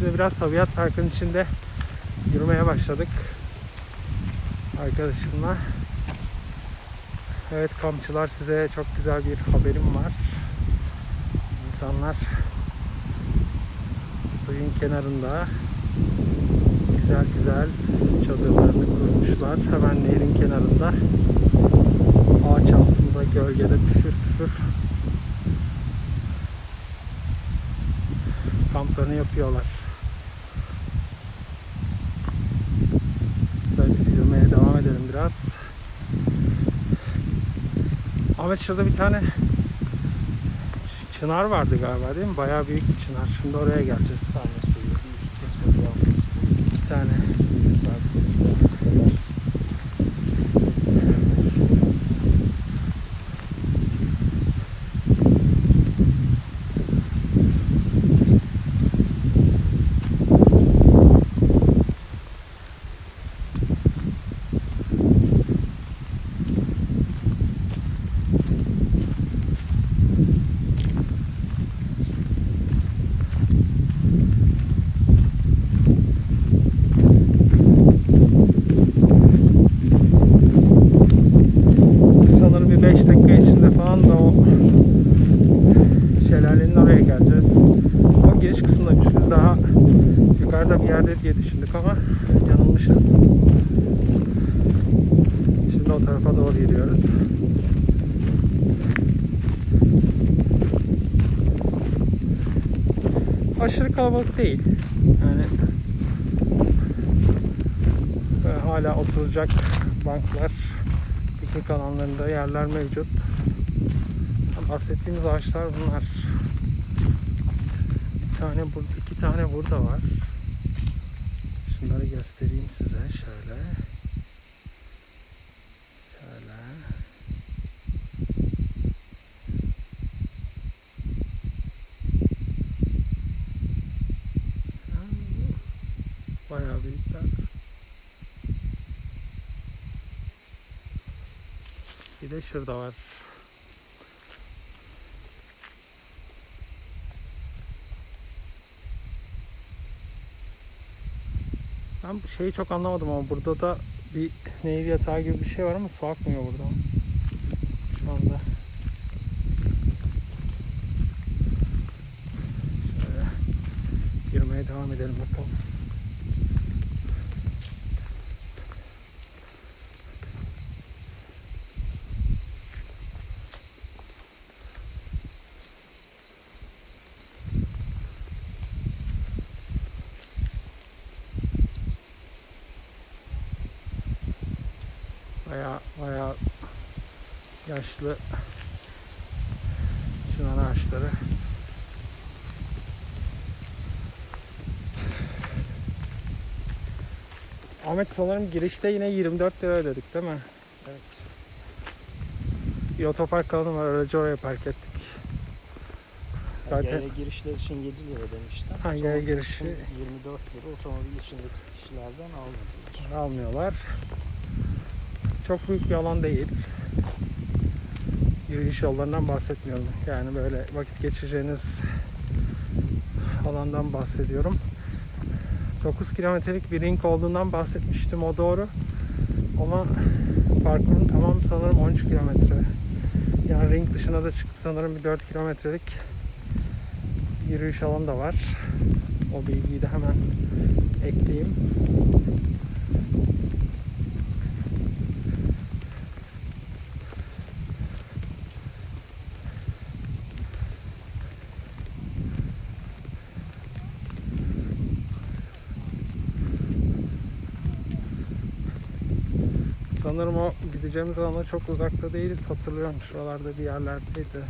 Şimdi biraz tabiat parkının içinde yürümeye başladık. Arkadaşımla. Evet kampçılar size çok güzel bir haberim var. İnsanlar suyun kenarında güzel güzel çadırlarını kurmuşlar. Hemen nehrin kenarında ağaç altında gölgede püfür püfür kamplarını yapıyorlar. Böyle biz yürümeye devam edelim biraz. Ahmet şurada bir tane çınar vardı galiba değil mi? Bayağı büyük bir çınar. Şimdi oraya geleceğiz. Bir suyu tane. Saat Sanırım bir 5 dakika içinde falan da o şelalenin oraya geleceğiz. O giriş kısmındaymış. Biz daha yukarıda bir yerde diye düşündük ama yanılmışız. Şimdi o tarafa doğru gidiyoruz. Aşırı kalabalık değil. Yani e, hala oturacak banklar, piknik alanlarında yerler mevcut. Bahsettiğimiz ağaçlar bunlar. Bir tane burada, iki tane burada var. Şunları göstereyim size şöyle. Şöyle. Bayağı büyükler. Bir de şurada var. Ben şeyi çok anlamadım ama burada da bir nehir yatağı gibi bir şey var ama su akmıyor burada. Şu anda. Şöyle yürümeye devam edelim bakalım. Baya baya yaşlı çınar ağaçları. Ahmet sanırım girişte yine 24 lira ödedik değil mi? Evet. Bir otopark alanı var aracı oraya park ettik. Zaten- Yaya girişler için 7 lira demişler. Ha, yaya girişi- için 24 lira otomobil içindeki kişilerden almadılar. almıyorlar. Çok büyük bir alan değil. Yürüyüş yollarından bahsetmiyorum. Yani böyle vakit geçireceğiniz alandan bahsediyorum. 9 kilometrelik bir ring olduğundan bahsetmiştim o doğru. Ama parkurun tamamı sanırım 13 kilometre. Yani ring dışına da çıkıp sanırım bir 4 kilometrelik yürüyüş alanı da var. O bilgiyi de hemen ekleyeyim. Sanırım o gideceğimiz alana çok uzakta değiliz. Hatırlıyorum şuralarda bir yerlerdeydi.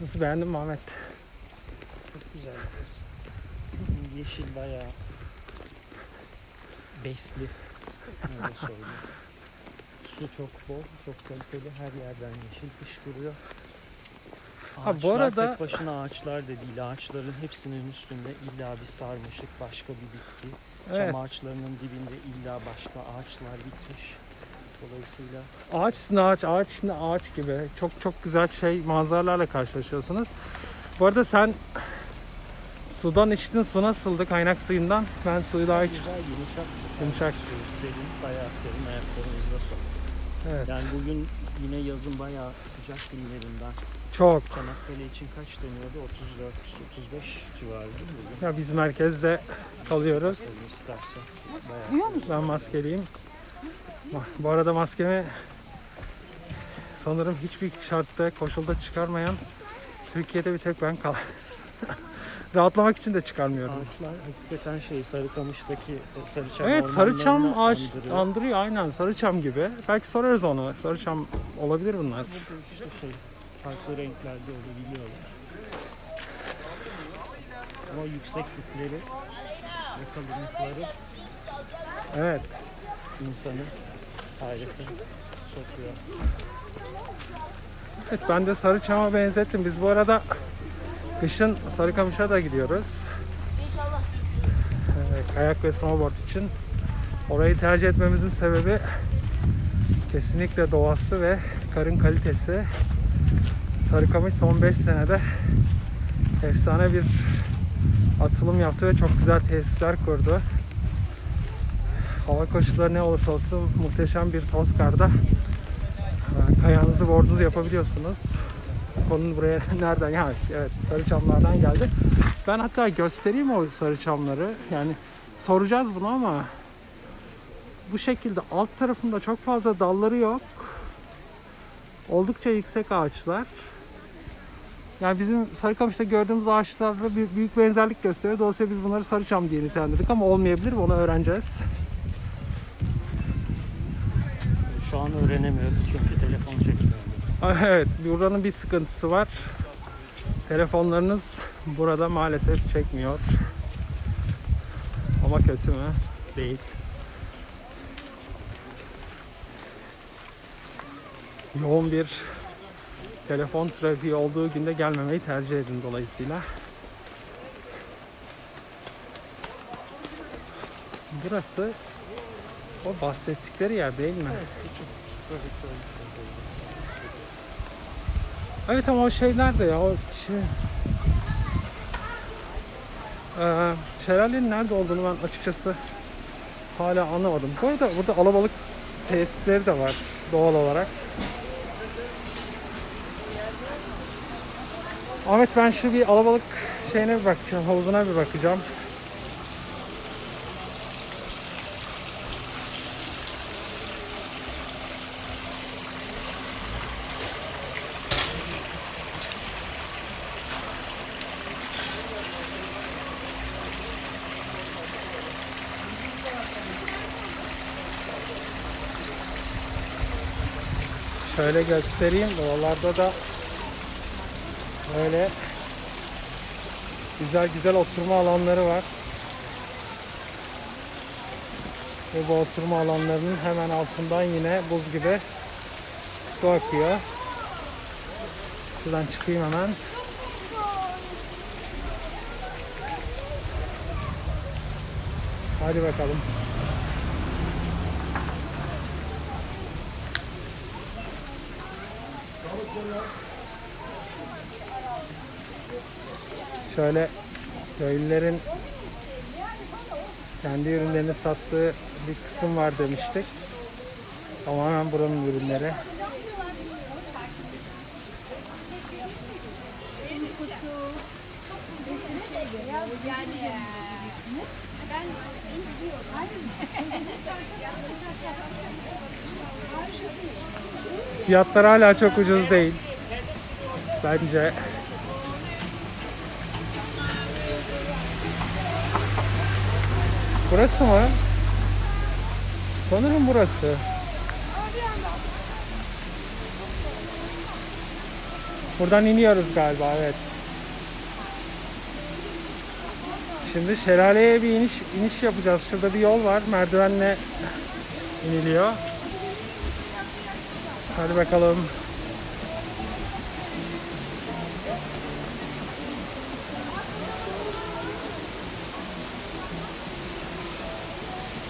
Nasıl beğendin mi Ahmet? Çok güzel. Yeşil bayağı besli. Su çok bol, çok kaliteli. Her yerden yeşil fışkırıyor. Ha, bu arada- tek başına ağaçlar da değil. Ağaçların hepsinin üstünde illa bir sarmaşık, başka bir bitki. Evet. Çam ağaçlarının dibinde illa başka ağaçlar bitmiş. Dolayısıyla Ağaç üstüne ağaç, ağaç üstüne ağaç gibi çok çok güzel şey manzaralarla karşılaşıyorsunuz. Bu arada sen Sudan içtin su nasıldı kaynak suyundan? Ben suyu daha hiç Güzel yumuşak. Yumuşak. Serin, bayağı serin ayaklarımızda soktu. evet, Yani bugün yine yazın bayağı sıcak günlerinden. çok. Çanakkale için kaç deniyordu? 34-35 civarı değil mi bugün? Ya biz merkezde kalıyoruz. Olur istersen. Bayağı Ben maskeliyim. Bu arada maskemi sanırım hiçbir şartta, koşulda çıkarmayan Türkiye'de bir tek ben kal. Rahatlamak için de çıkarmıyorum. Ağaçlar hakikaten şey Sarıkamış'taki e, Sarıçam Evet Sarıçam ağaç andırıyor. andırıyor aynen Sarıçam gibi. Belki sorarız onu. Sarıçam olabilir bunlar. İşte şey, farklı renklerde olabiliyorlar. Ama yükseklikleri ve kalınlıkları Evet. insanı hayrete sokuyor. Evet ben de Sarıçam'a benzettim. Biz bu arada kışın Sarıkamış'a da gidiyoruz. Ee, kayak ve snowboard için. Orayı tercih etmemizin sebebi kesinlikle doğası ve karın kalitesi. Sarıkamış son 5 senede efsane bir atılım yaptı ve çok güzel tesisler kurdu. Hava koşulları ne olursa olsun muhteşem bir toz karda ee, Kayağınızı boardunuz yapabiliyorsunuz. Konunun buraya nereden? Yani evet Sarıçamlardan geldi. Ben hatta göstereyim o Sarıçamları. Yani soracağız bunu ama bu şekilde alt tarafında çok fazla dalları yok. Oldukça yüksek ağaçlar. Yani bizim Sarıkamış'ta gördüğümüz ağaçlarla büyük, benzerlik gösteriyor. Dolayısıyla biz bunları Sarıçam diye nitelendirdik ama olmayabilir. Onu öğreneceğiz. Şu an öğrenemiyoruz çünkü telefon çekmiyor. Evet, buranın bir sıkıntısı var. Telefonlarınız burada maalesef çekmiyor. Ama kötü mü? Değil. Yoğun bir telefon trafiği olduğu günde gelmemeyi tercih edin dolayısıyla. Burası o bahsettikleri yer değil mi? Böyle şöyle. Evet ama o şeyler de ya o şey... Ee, şelalenin nerede olduğunu ben açıkçası hala anlamadım. Bu arada burada alabalık tesisleri de var doğal olarak. Ahmet ben şu bir alabalık şeyine bir bakacağım, havuzuna bir bakacağım. Şöyle göstereyim. Oralarda da böyle güzel güzel oturma alanları var. Ve bu oturma alanlarının hemen altından yine buz gibi su akıyor. Şuradan çıkayım hemen. Hadi bakalım. Şöyle köylülerin kendi ürünlerini sattığı bir kısım var demiştik. Tamamen buranın ürünleri. Fiyatlar hala çok ucuz değil. Bence Burası mı? Sanırım burası. Buradan iniyoruz galiba evet. Şimdi şelaleye bir iniş iniş yapacağız. Şurada bir yol var. Merdivenle iniliyor. Hadi bakalım.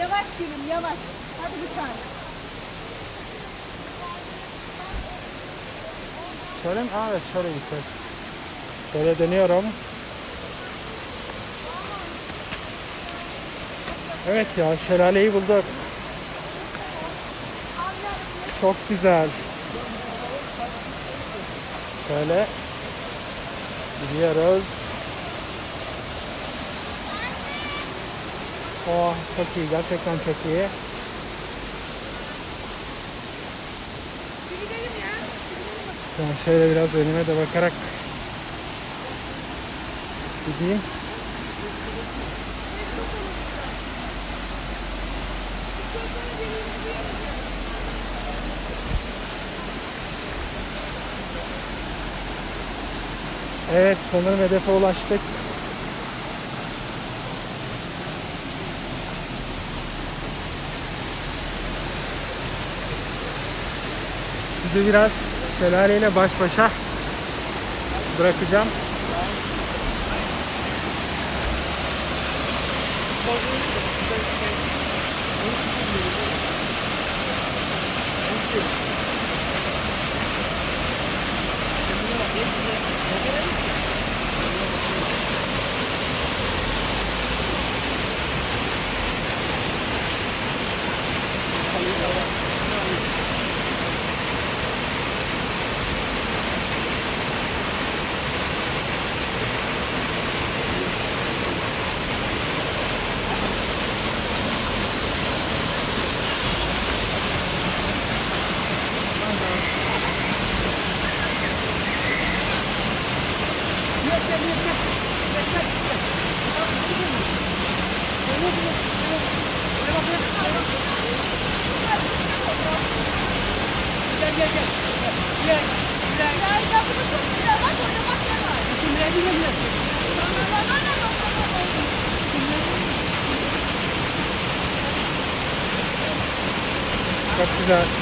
Yavaş gülüm yavaş. Hadi lütfen. Şöyle mi? Evet şöyle gideceğiz. Şöyle dönüyorum. Evet ya şelaleyi bulduk. Çok güzel. Şöyle gidiyoruz. Oh çok iyi gerçekten çok iyi. Şöyle biraz önüme de bakarak gideyim. Evet sanırım hedefe ulaştık. Sizi biraz şelaleyle baş başa bırakacağım. 自分は現地で投げられる Ya bunu çok güzel bak oynamak ne var? Tamam, tamam, tamam. Çok güzel.